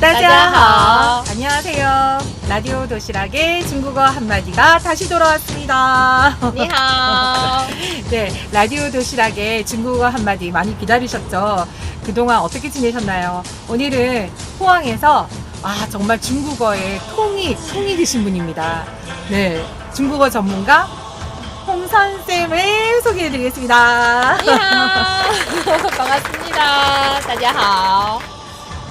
따자하. 안녕하세요. 라디오 도시락의 중국어 한마디가 다시 돌아왔습니다. 니하. 네, 라디오 도시락의 중국어 한마디 많이 기다리셨죠? 그동안 어떻게 지내셨나요? 오늘은 포항에서 아, 정말 중국어의 통이, 통이 되신 분입니다. 네, 중국어 전문가 홍선쌤을 소개해드리겠습니다. 니하. 반갑습니다. 따자하.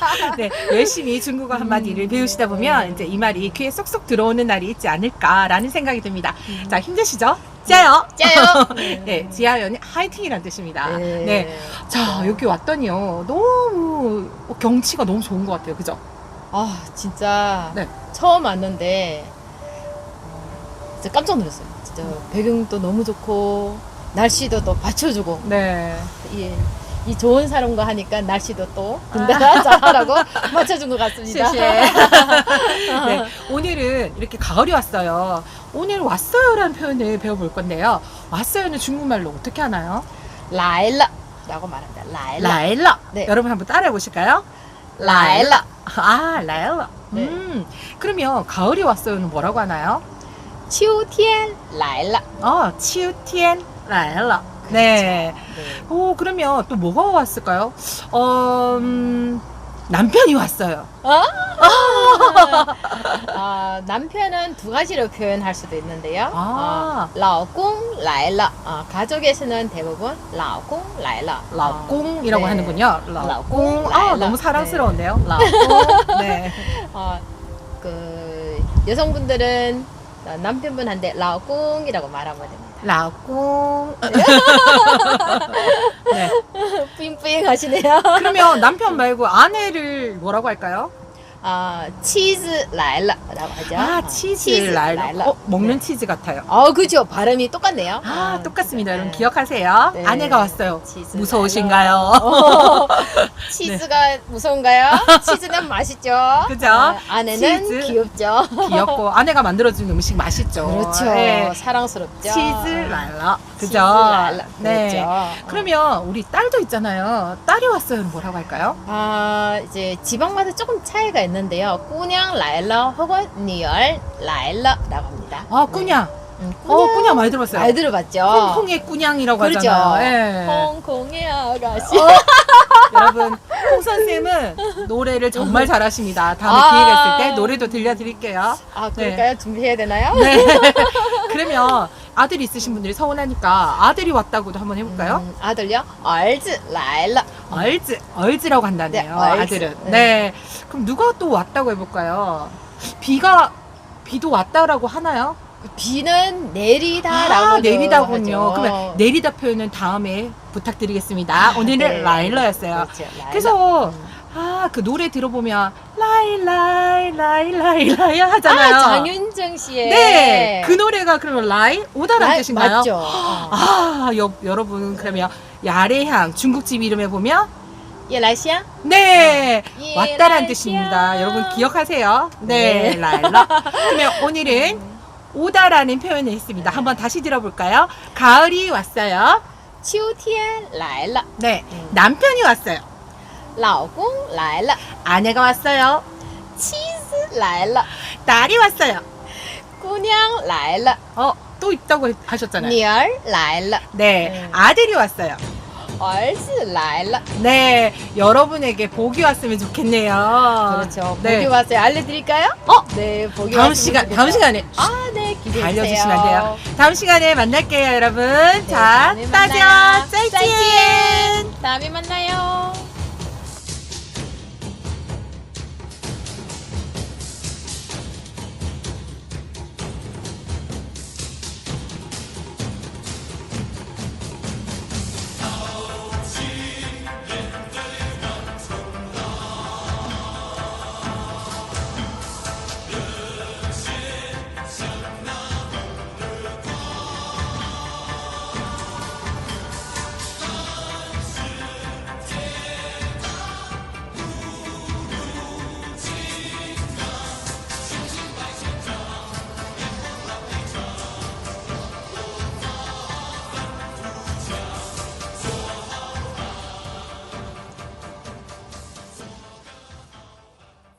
네, 열심히 중국어 한마디를 배우시다 보면 이제 이 말이 귀에 쏙쏙 들어오는 날이 있지 않을까라는 생각이 듭니다. 자, 힘드시죠? 짜요! 加油！ 네, 지하연이 화이팅이라는 뜻입니다. 네. 네. 자, 여기 왔더니요. 너무 경치가 너무 좋은 것 같아요. 그죠? 아 진짜 네. 처음 왔는데 어, 진짜 깜짝 놀랐어요. 진짜 배경도 너무 좋고 날씨도 또 받쳐주고 네. 이, 이 좋은 사람과 하니까 날씨도 또 든든하자라고 맞춰준 것 같습니다. 谢谢. 네, 오늘은 이렇게 가을이 왔어요. 오늘 왔어요라는 표현을 배워볼 건데요. 왔어요는 중국말로 어떻게 하나요? 来了 라고 말합니다. 来了 라일라. 네. 여러분 한번 따라해 보실까요? 来了 아, 라일라. 네. 음. 그러면 가을이 왔어요는 뭐라고 하나요? 秋天来了 어, 치우티엔 라일라. 네. 네. 오, 그러면 또 뭐가 왔을까요? 어, 음, 남편이 왔어요. 아, 남편은 두 가지로 표현할 수도 있는데요. 아. 어, 老公来了 어, 가족에서는 대부분 老公来了 라꽁이라고 네. 하는군요. 라꽁, 라꽁. 아, 라일라. 너무 사랑스러운데요. 라꽁. 네. 어, 그 여성분들은 남편분한테 老公이라고 말하면 됩니다. 라꽁. 네. 뿌잉뿌잉 하시네요. 그러면 남편 말고 아내를 뭐라고 할까요? 아, 치즈 来了 라고 하죠. 아, 어, 치즈, 라일라. 어, 먹는 네. 치즈 같아요. 어, 그죠. 발음이 똑같네요. 아, 어, 똑같습니다. 네. 여러분 기억하세요. 네. 아내가 왔어요. 치즈 무서우신가요? 어, 치즈가 무서운가요? 치즈는 맛있죠. 그죠? 아, 아내는 치즈. 귀엽죠. 귀엽고 아내가 만들어주는 음식 맛있죠. 그렇죠. 네. 사랑스럽죠. 치즈 라일라. 그죠? 라일라. 네. 그렇죠. 그러면 우리 딸도 있잖아요. 딸이 왔어요는 뭐라고 할까요? 아, 이제 지방마다 조금 차이가 있는데요. 꾸냥 라일라 혹은 니얼 라일라라고 합니다. 아, 꾸냥. 음, 어, 꾸냥 많이 들어봤어요. 많이 들어봤죠. 홍콩의 꾸냥이라고 그렇죠. 하잖아요. 예. 홍콩의 아가씨. 여러분, 홍 선생님은 노래를 정말 잘하십니다. 다음에 아. 기회가 있을 때 노래도 들려드릴게요. 아, 그럴까요? 준비해야 되나요? 네. 그러면 아들이 있으신 분들이 서운하니까 아들이 왔다고도 한번 해볼까요? 음, 아들요? 얼즈 라일라. 얼즈, 얼즈라고 한다네요. 네, 얼즈. 아들은. 네. 네. 그럼 누가 또 왔다고 해볼까요? 비가 비도 왔다라고 하나요? 비는 내리다라고 아, 내리다군요. 그러면 내리다 표현은 다음에 부탁드리겠습니다. 오늘은 네. 라일러였어요. 그렇죠, 라일라. 그래서 음. 아, 그 노래 들어보면 라일라이 라일라이 하잖아요. 아, 장윤정 씨의 네. 그 노래가 그러면 라이 오다란 라이- 뜻인가요? 맞죠. 어. 아, 여, 여러분 그러면 야래향 중국집 이름에 보면 예 라시아? 네 예, 왔다란 라이시아. 뜻입니다. 여러분 기억하세요. 네, 네. 라일라. 그러면 오늘은 오다라는 표현을 했습니다. 한번 다시 들어볼까요? 가을이 왔어요. 秋天来了 네, 음. 남편이 왔어요. 老公来了 아내가 왔어요. 妻子来了 딸이 왔어요. 姑娘来了 어, 또 있다고 하셨잖아요. 女儿来了 네, 음. 아들이 왔어요. 얼스 라일라. 네, 여러분에게 복이 왔으면 좋겠네요. 그렇죠. 보기 네. 왔어요. 알려드릴까요? 어? 네, 보기 다음 시간, 다음 시간에 아, 네, 기대해 알려주시면 돼요. 다음 시간에 만날게요, 여러분. 네, 자, 다음에 만나요. 짜이찐! 다음에 만나요.